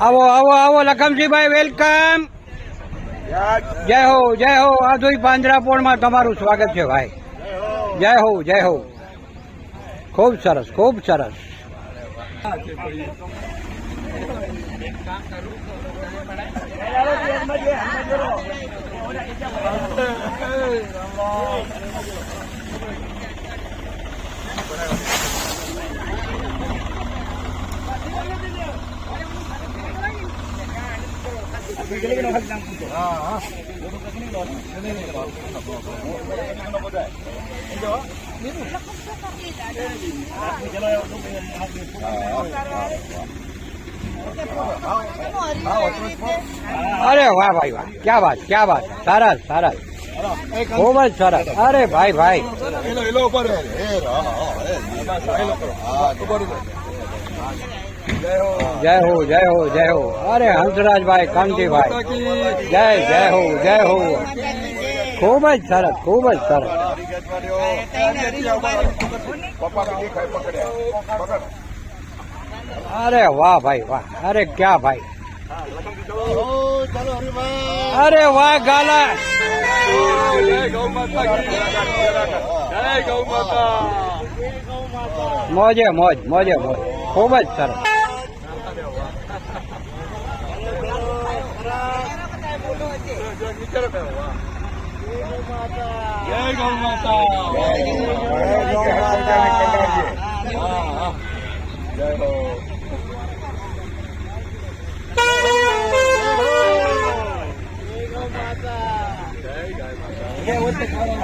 આવો આવો આવો, લખમજીભાઈ, વેલકમ. જય હો જય હો આધુઈ પાંજરાપોળમાં તમારું સ્વાગત છે, ભાઈ. જય હો જય હો. ખૂબ સરસ ખૂબ સરસ. અરે વાહ ભાઈ વાહ. ક્યાં વાત ક્યાં વાત? સરસ સરસ ખૂબ જ સરસ અરે ભાઈ ભાઈ. ઉપર જય હો. જય હો જય હો અરે હંસરાજભાઈ કાંતિભાઈ જય જય હો જય હો. ખૂબ જ સરસ, ખૂબ જ સરસ. અરે વાહ ભાઈ, વાહ. અરે ક્યાં ભાઈ? અરે વાહ, ગાલા. મોજે મોજ મોજે મોજ. ખૂબ જ સરસ. જય ગૌ માતા જય ગૌ માતા જય હો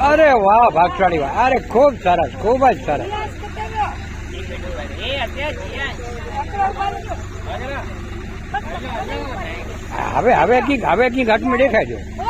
અરે વાહ ભાગશાળી વાહ અરે ખૂબ સરસ ખૂબ જ સરસ હવે હવે કી હવે કી ઘાટમાં દેખાય છે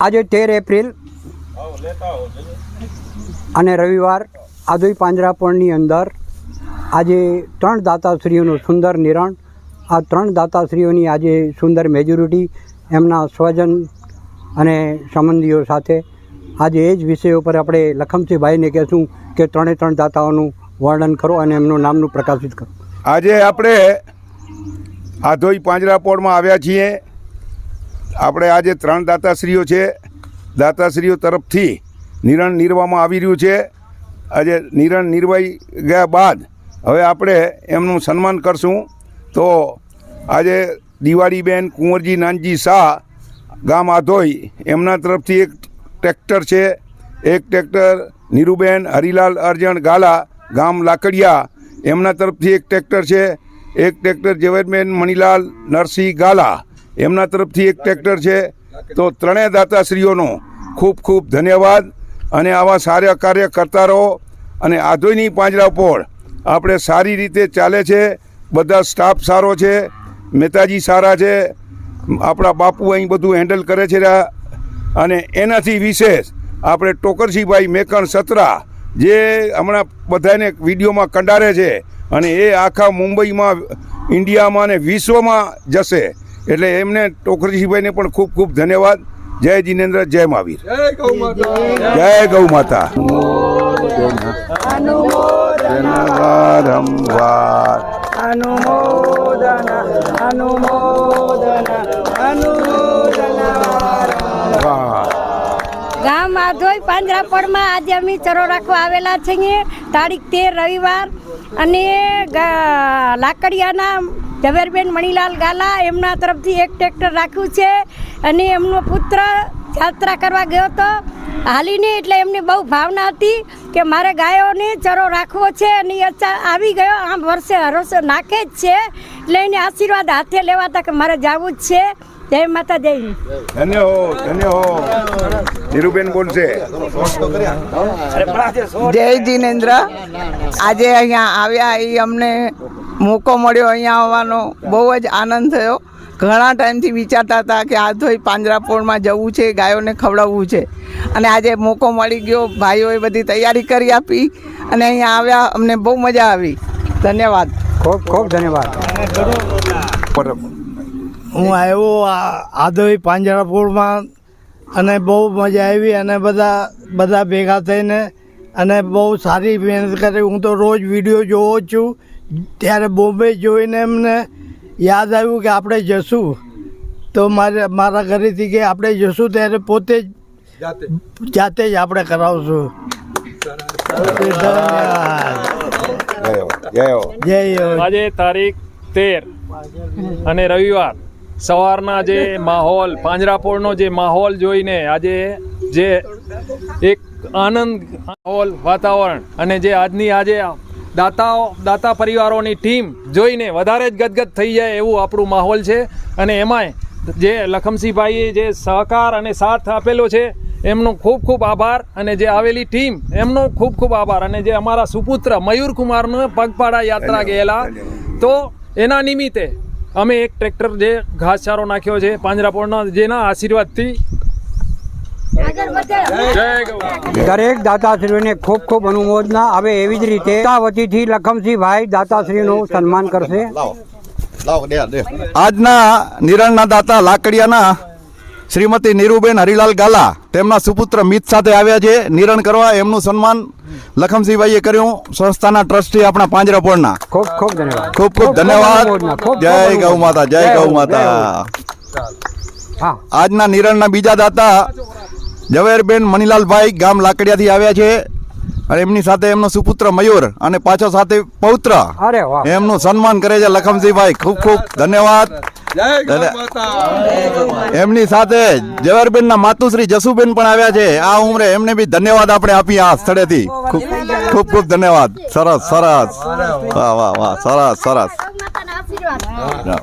લેતા તેર એપ્રિલ અને રવિવાર આદોઈ પાંજરાપોળની અંદર આજે ત્રણ દાતાશ્રીઓનું સુંદર નિરણ, આ ત્રણ દાતાશ્રીઓની આજે સુંદર મેજોરિટી, એમના સ્વજન અને સંબંધીઓ સાથે આજે એ જ વિષય ઉપર આપણે લખમસિંહભાઈને કહેશું કે ત્રણે ત્રણ દાતાઓનું વર્ણન કરો અને એમનું નામનું પ્રકાશિત કરો. આજે આપણે આધોઈ પાંજરાપોળમાં આવ્યા છીએ. આપણે આજે ત્રણ દાતાશ્રીઓ છે. દાતાશ્રીઓ તરફથી નિરણ નિરવામાં આવી રહ્યું છે. આજે નિરણ નિર્વાઈ ગયા બાદ હવે આપણે એમનું સન્માન કરશું. તો આજે દિવાળીબેન કુંવરજી નાનજી શાહ ગામ આધોઈ એમના તરફથી એક ટ્રેક્ટર છે. એક ટ્રેક્ટર નીરુબેન હરિલાલ અરજણ ગાલા ગામ લાકડિયા એમના તરફથી એક ટ્રેક્ટર છે. એક ટ્રેક્ટર ઝવેરબેન મણિલાલ નરસિંહ ગાલા એમના તરફથી એક ટ્રેક્ટર છે. તો ત્રણેય દાતાશ્રીઓનો ખૂબ ખૂબ ધન્યવાદ. અને આવા સારા કાર્ય કરતા રહો. અને આધોઈની પાંજરાપોળ આપણે સારી રીતે ચાલે છે. બધા સ્ટાફ સારો છે. મહેતાજી સારા છે. આપણા બાપુ અહીં બધું હેન્ડલ કરે છે અને એનાથી વિશેષ આપણે ટોકરસિંહભાઈ મેકણ સત્રા જે હમણાં બધાને વિડીયોમાં કંડારે છે. અને એ આખા મુંબઈમાં, ઇન્ડિયામાં અને વિશ્વમાં જશે. એટલે એમને ટોકરજીભાઈને પણ ખૂબ ખૂબ ધન્યવાદ. જય જિનેન્દ્ર જય મહાવીર. જય ગૌ માતા. વારંવાર વાહ. ગામ આધોઈ પાંજરાપોળમાં આજે અમે ચરો રાખવા આવેલા છીએ. તારીખ તેર રવિવાર. અને લાકડિયાના ઝવેરબેન મણીલાલ ગાલા એમના તરફથી એક ટ્રેક્ટર રાખ્યું છે. અને એમનો પુત્ર યાત્રા કરવા ગયો હતો. હાલીને એટલે એમને બહુ ભાવના હતી કે મારે ગાયોને ચરો રાખવો છે અને એ આવી ગયો. આમ વર્ષે હરોસે નાખે જ છે. એટલે એને આશીર્વાદ હાથે લેવાતા કે મારે જવું જ છે. જય માતા જય. ધન્ય હો ધન્ય હો. નીરુબેન બોલશે જય જીનેન્દ્ર આજે અહીંયા આવ્યા એ અમને મોકો મળ્યો અહીંયા આવવાનો. બહુ જ આનંદ થયો. ઘણા ટાઈમથી વિચારતા હતા કે આ તો પાંજરાપોળમાં જવું છે ગાયોને ખવડાવવું છે. અને આજે મોકો મળી ગયો ભાઈઓએ બધી તૈયારી કરી આપી અને અહીંયા આવ્યા અમને બહુ મજા આવી. ધન્યવાદ. ખૂબ ખૂબ ધન્યવાદ. હું આવ્યો આ આદોઈ પાંજરાપુરમાં અને બહુ મજા આવી અને બધા બધા ભેગા થઈને અને બહુ સારી મહેનત કરી. હું તો રોજ વીડિયો જોવો જ છું. ત્યારે બોમ્બે જોઈને એમને યાદ આવ્યું કે આપણે જશું. તો મારે મારા ઘરેથી કે આપણે જશું ત્યારે પોતે જ જાતે. જ આપણે કરાવશું. જય જય. આજે તારીખ તેર અને રવિવાર. સવારના જે માહોલ પાંજરાપોળનો જે માહોલ જોઈને આજે જે એક આનંદ માહોલ વાતાવરણ અને જે આજની આજે દાતાઓ દાતા પરિવારોની ટીમ જોઈને વધારે જ ગદગદ થઈ જાય એવું આપણું માહોલ છે. અને એમાંય જે લખમસિંહભાઈએ જે સહકાર અને સાથ આપેલો છે એમનો ખૂબ ખૂબ આભાર. અને જે આવેલી ટીમ એમનો ખૂબ ખૂબ આભાર. અને જે અમારા સુપુત્ર મયુર કુમારનો પગપાળા યાત્રા ગયેલા. તો એના નિમિત્તે અમે એક ટ્રેક્ટર જે ઘાસચારો નાખ્યો છે પાંજરાપોળના જેના આશીર્વાદથી દરેક દાતાશ્રીઓને ખૂબ ખૂબ અનુમોદના. આવે એવી જ રીતે દાતા વતીથી લખમસિંહભાઈ દાતાશ્રીનું સન્માન કરશે. આજના નિરણના દાતા લાકડિયાના શ્રીમતી નીરુબેન હરિલાલ ગાલા તેમના સુપુત્ર મિત સાથે આવ્યા છે. નિરણ કરવા એમનું સન્માન લખમસિંહભાઈએ કર્યું. સંસ્થાના ટ્રસ્ટી આપણા પાંજરાપોળના. ખૂબ ખૂબ ધન્યવાદ. ખૂબ ખૂબ ધન્યવાદ. જય ગૌ માતા જય ગૌ માતા. આજના નિરણના બીજા દાતા ઝવેરબેન મનીલાલભાઈ ગામ લાકડિયાથી આવ્યા છે. અને એમની સાથે એમનો સુપુત્ર મયુર અને પાછો સાથે પૌત્ર. એમનું સન્માન કરે છે લખમસિંહભાઈ. ખૂબ ખૂબ ધન્યવાદ. એમની સાથે ઝવેરબેન ના માતુશ્રી જસુબેન પણ આવ્યા છે. આ ઉમરે એમને બી ધન્યવાદ આપણે આપી આ સ્થળેથી. ખૂબ ખૂબ ખૂબ ધન્યવાદ. સરસ સરસ. વાહ વાહ વાહ. સરસ સરસ. ગૌ માતાના આશીર્વાદ